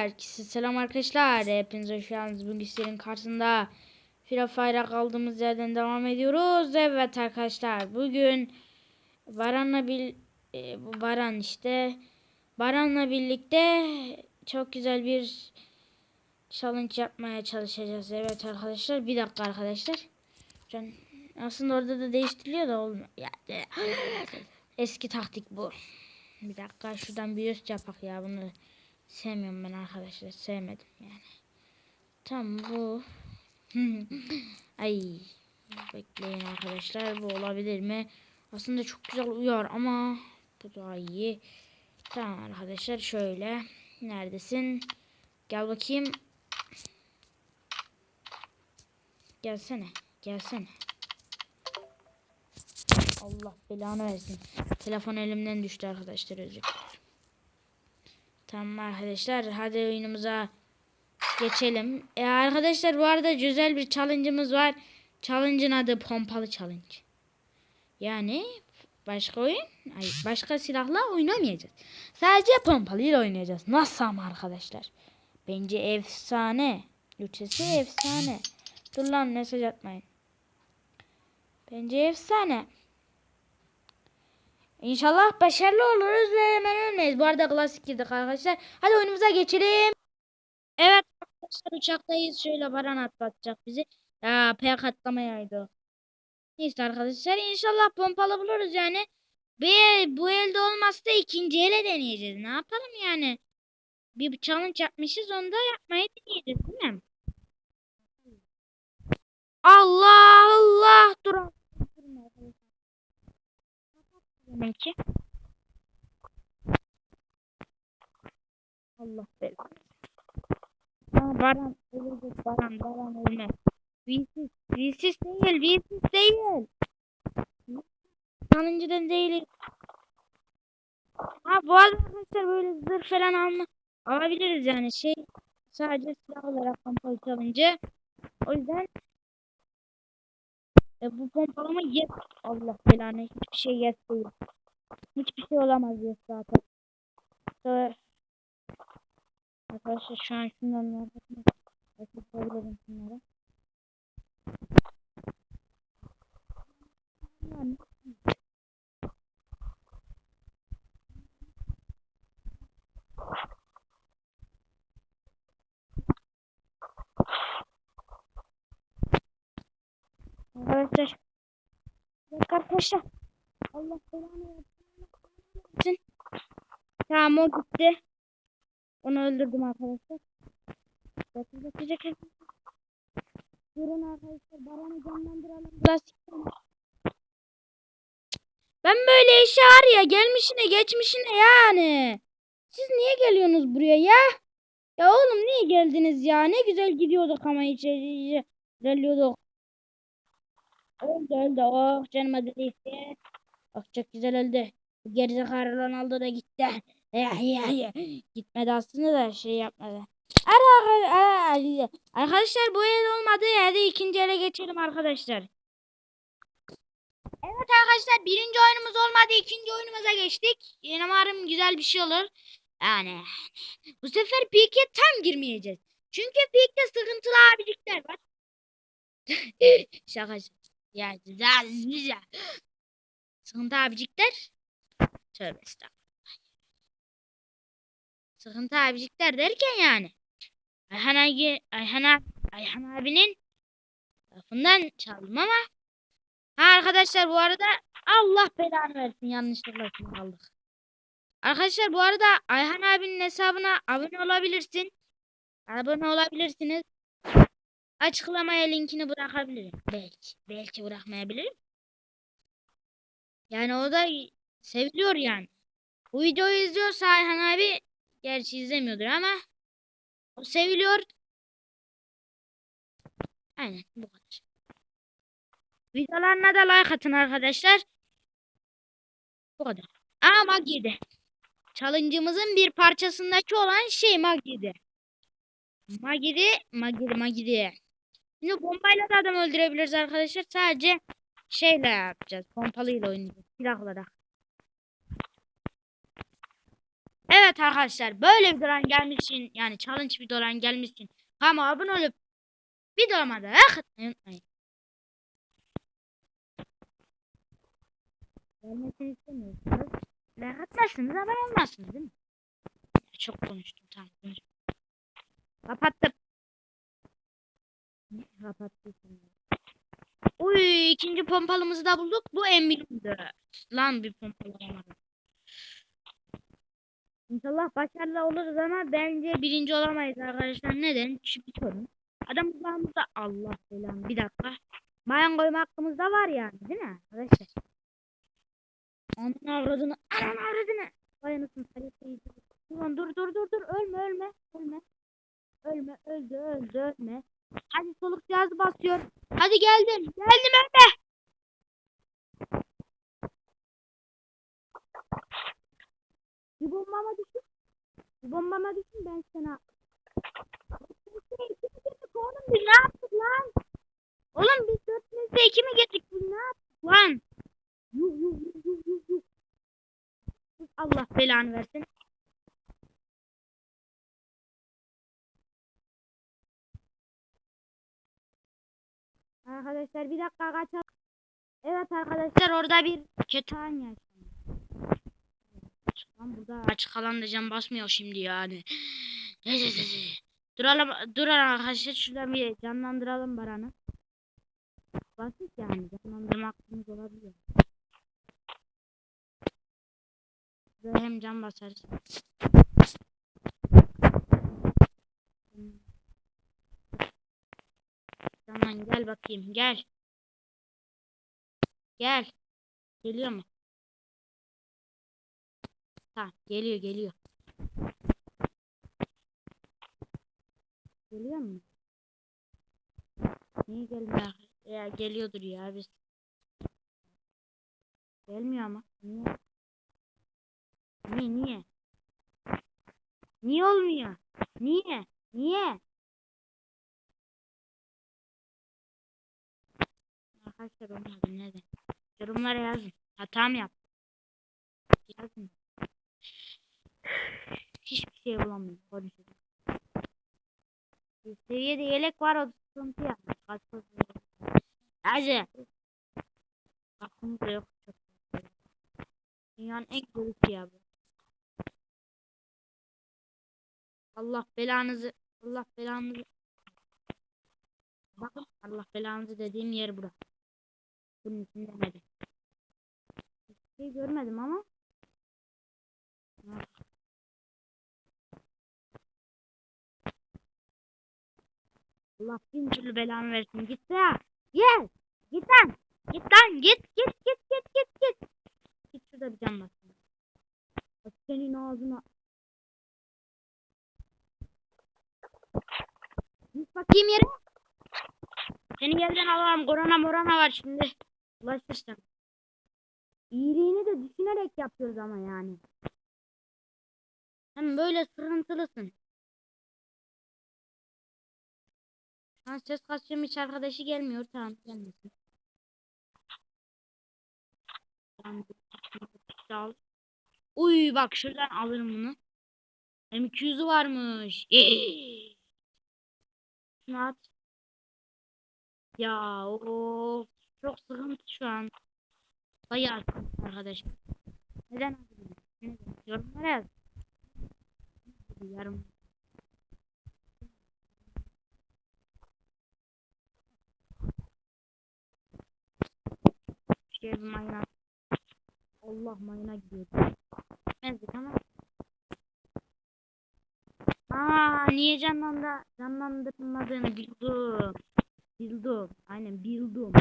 Herkese selam arkadaşlar. Hepiniz hoş geldiniz. Bugün sizlerin karşısında Free Fire'a kaldığımız yerden devam ediyoruz. Evet arkadaşlar bugün Baran'la bir e, Baran işte Baran'la birlikte çok güzel bir challenge yapmaya çalışacağız. Evet arkadaşlar bir dakika arkadaşlar. Ben, aslında orada da değiştiriliyor da olmuyor. Eski taktik bu. Bir dakika şuradan bir üst yapak ya bunu sevmiyorum ben arkadaşlar sevmedim yani. Tam bu. Ay bekleyin arkadaşlar bu olabilir mi? Aslında çok güzel uyar ama bu daha iyi. Tamam arkadaşlar şöyle. Neredesin? Gel bakayım. Gelsene. Gelsene. Allah belanı versin. Telefon elimden düştü arkadaşlar özür dilerim. Tamam arkadaşlar hadi oyunumuza geçelim. E arkadaşlar bu arada güzel bir challenge'ımız var. Challenge'ın adı pompalı challenge. Yani başka oyun, ay başka silahla oynamayacağız. Sadece pompalıyla oynayacağız. Nasıl ama arkadaşlar? Bence efsane. Lütfesi efsane. Dur lan mesaj atmayın. Bence efsane. İnşallah başarılı oluruz ve hemen ölmeyiz. Bu arada klasik girdik arkadaşlar. Hadi oyunumuza geçelim. Evet arkadaşlar uçaktayız. Şöyle Baran atlatacak bizi. Ya pek atlamayaydı. Neyse arkadaşlar inşallah pompalı buluruz yani. Bir, bu elde olmazsa ikinci ele deneyeceğiz. Ne yapalım yani? Bir challenge yapmışız onu da yapmayı deneyeceğiz değil mi? Allah Allah dur. Demek ki. Allah belanı. Aa, Baran ölecek Baran Baran ölme. Vilsiz Vilsiz değil Vilsiz değil. Sonuncudan değiliz. Ha bu arkadaşlar böyle zırh falan alma alabiliriz yani şey sadece silah olarak pompalı çalınca. O yüzden e, bu pompalama yes. Allah belanı hiçbir şey değil. Hiçbir şey olamaz yes zaten. Sonra Arkadaşlar şu an şundan bakabilirim şunlara. Yani. Arkadaşlar. Arkadaşlar. Allah belanı versin. Tamam o gitti. Onu öldürdüm arkadaşlar. Bakın bakacak. Durun arkadaşlar. Baran'ı canlandıralım. Biraz ben böyle işe var ya gelmişine geçmişine yani. Siz niye geliyorsunuz buraya ya? Ya oğlum niye geldiniz ya? Ne güzel gidiyorduk ama içeri ilerliyorduk. Öldü öldü. Oh canım adı değilse. Oh çok güzel öldü. Gerizekalı aldı da gitti. Gitmedi aslında da şey yapmadı. Arkadaşlar bu el olmadı. Hadi ikinci ele geçelim arkadaşlar. Evet arkadaşlar birinci oyunumuz olmadı. ikinci oyunumuza geçtik. Yine umarım güzel bir şey olur. Yani bu sefer peak'e tam girmeyeceğiz. Çünkü peak'te sıkıntılı abicikler var. Şaka. Ya güzel güzel. Sıkıntı abicikler. Tövbe estağfurullah. Sıkıntı abicikler derken yani. Ayhan, abi, Ayhan, abi, Ayhan abinin tarafından çaldım ama ha arkadaşlar bu arada Allah belanı versin yanlışlıkla şunu aldık. Arkadaşlar bu arada Ayhan abinin hesabına abone olabilirsin. Abone olabilirsiniz. Açıklamaya linkini bırakabilirim. Belki. Belki bırakmayabilirim. Yani o da seviliyor yani. Bu videoyu izliyorsa Ayhan abi gerçi izlemiyordur ama o seviliyor. Aynen bu kadar. Videolarına da like atın arkadaşlar. Bu kadar. Aa Magi'de. Challenge'ımızın bir parçasındaki olan şey Magi'de. Magi'de, Magi'de, Magi'de. Şimdi bombayla da adam öldürebiliriz arkadaşlar. Sadece şeyle yapacağız. Pompalıyla oynayacağız. Silah olarak. Evet arkadaşlar böyle bir dolan gelmişsin yani challenge bir dolan gelmişsin. Ama abone olup dolama da like atmayı unutmayın. Gelmesini istemiyorsanız like atmazsınız abone olmazsınız değil mi? Çok konuştum tamam. Kapattım. Ne Kapattıysam. Uy ikinci pompalımızı da bulduk. Bu M24. Lan bir pompalı olamadım. İnşallah başarılı oluruz ama bence birinci olamayız arkadaşlar. Neden? Çünkü sorun. Adam uzağımızda Allah belanı. Bir dakika. Mayan koyma hakkımız da var yani değil mi arkadaşlar? Onun avradını. Anan avradını. Sayısıydı. Ulan dur dur dur dur. Ölme ölme. Ölme. Ölme öldü öldü ölme. Hadi soluk cihazı basıyor. Hadi geldim. Geldim ölme. Bir bombama düşün. Bir bombama düşün ben sana. Oğlum biz ne yaptık lan? Oğlum biz dörtümüzde iki mi girdik? Biz ne yaptık lan? Yuh yuh yuh yuh yuh. Allah belanı versin. Arkadaşlar bir dakika kaçalım. Evet arkadaşlar orada bir kötü an. Lan burada açık alanda cam basmıyor şimdi yani. Duralım, duralım arkadaşlar şuradan bir canlandıralım Baran'ı. Basit yani canlandırma hakkımız olabiliyor. Şurada hem cam basarız. Tamam gel bakayım gel. Gel. Geliyor mu? Tamam geliyor geliyor. Geliyor mu? Niye gelmiyor? Ya geliyordur ya biz. Gelmiyor ama. Niye? Niye niye? Niye olmuyor? Niye? Niye? Arkadaşlar olmadı neden? Yorumlara yazın. Hata mı yaptım? Yazın. Hiçbir şey bulamıyorum. Bir seviyede yelek var o sıkıntı ya. Kaç Hadi. Aklımda yok. Çok fazla. Dünyanın en şey ya bu. Allah belanızı Allah belanızı Bakın Allah belanızı dediğim yer bura. Bunun için demedim. Hiçbir şey görmedim ama. Allah bin türlü belanı versin. Git ya. Gel. Git lan. Git lan. Git. Git. Git. Git. Git. Git. Git şurada bir cam basın. Bak senin ağzına. Git bakayım yere. Seni yerden alalım. Korona morona var şimdi. Ulaşırsın. İyiliğini de düşünerek yapıyoruz ama yani. Hem böyle sırıntılısın. Ha ses kasıyorum hiç arkadaşı gelmiyor. Tamam gelmesin. Uy bak şuradan alırım bunu. M200'ü varmış. Eee. Ya o çok sıkıntı şu an. Bayağı acaba? Neden? Yorumlara yaz. Yarım. Şey bir mayına. Allah mayına gidiyor. Gitmezdik ama. Aa niye canlandı? Canlandırılmadığını bildim. Bildim. Aynen bildim.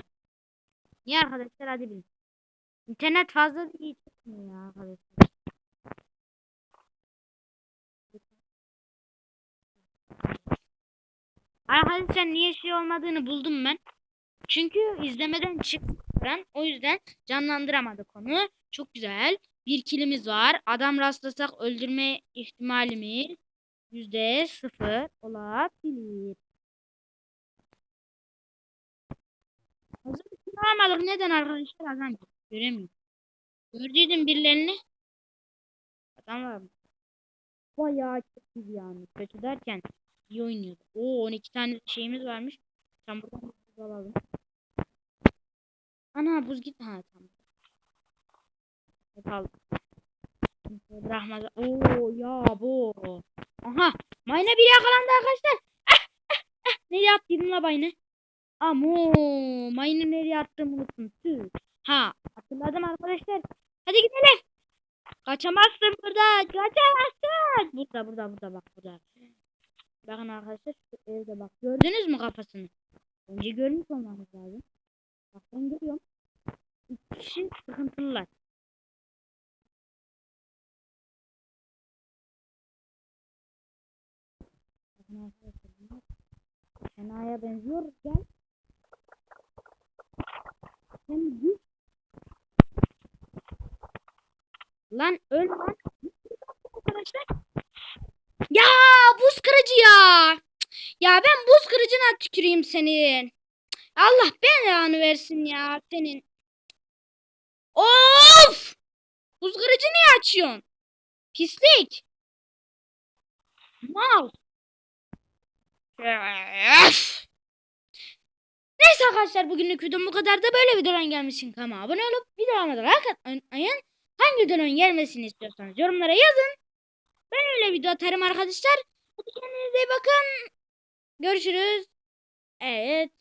Niye arkadaşlar hadi bilin. İnternet fazla iyi çıkmıyor ya arkadaşlar. Arkadaşlar niye şey olmadığını buldum ben. Çünkü izlemeden çıktıran o yüzden canlandıramadı konu. Çok güzel. Bir kilimiz var. Adam rastlasak öldürme ihtimalimiz yüzde sıfır olabilir. Hazır alamadık. Neden arkadaşlar adam göremiyorum. Gördüydüm birilerini. Adam var mı? bayağı kötü yani. Kötü derken iyi oynuyordu. Oo 12 tane şeyimiz varmış. Tam buradan buz alalım. Ana buz git. Ha tamam. Kimseye Bırakmaz. Oo ya bu. Aha. Mayne biri yakalandı arkadaşlar. Ah, ah, ah. Nereye attıydım la mayne? Amo. Mayne nereye attığımı unuttum. Tüh. Ha. Hatırladım arkadaşlar. Hadi gidelim. Kaçamazsın burada. Kaçamazsın. Burada burada burada bak burada. Bakın arkadaşlar şu evde bak. Gördünüz mü kafasını? Önce görmüş olmamız lazım. Bak ben görüyorum. İki kişi sıkıntılılar. Fena'ya benziyor. Gel. Sen git. Lan öl lan. Arkadaşlar. Ya buz kırıcı ya. Ya ben buz kırıcına tüküreyim senin. Allah belanı versin ya senin. Of! Buz niye açıyorsun? Pislik. Mal. Öf! Neyse arkadaşlar bugünlük videom bu kadar da böyle videoların gelmesini kanalıma abone olup videolarıma da like atmayı unutmayın. Hangi videonun gelmesini istiyorsanız yorumlara yazın. Ben öyle video atarım arkadaşlar. Hadi kendinize iyi bakın. Görüşürüz. Evet.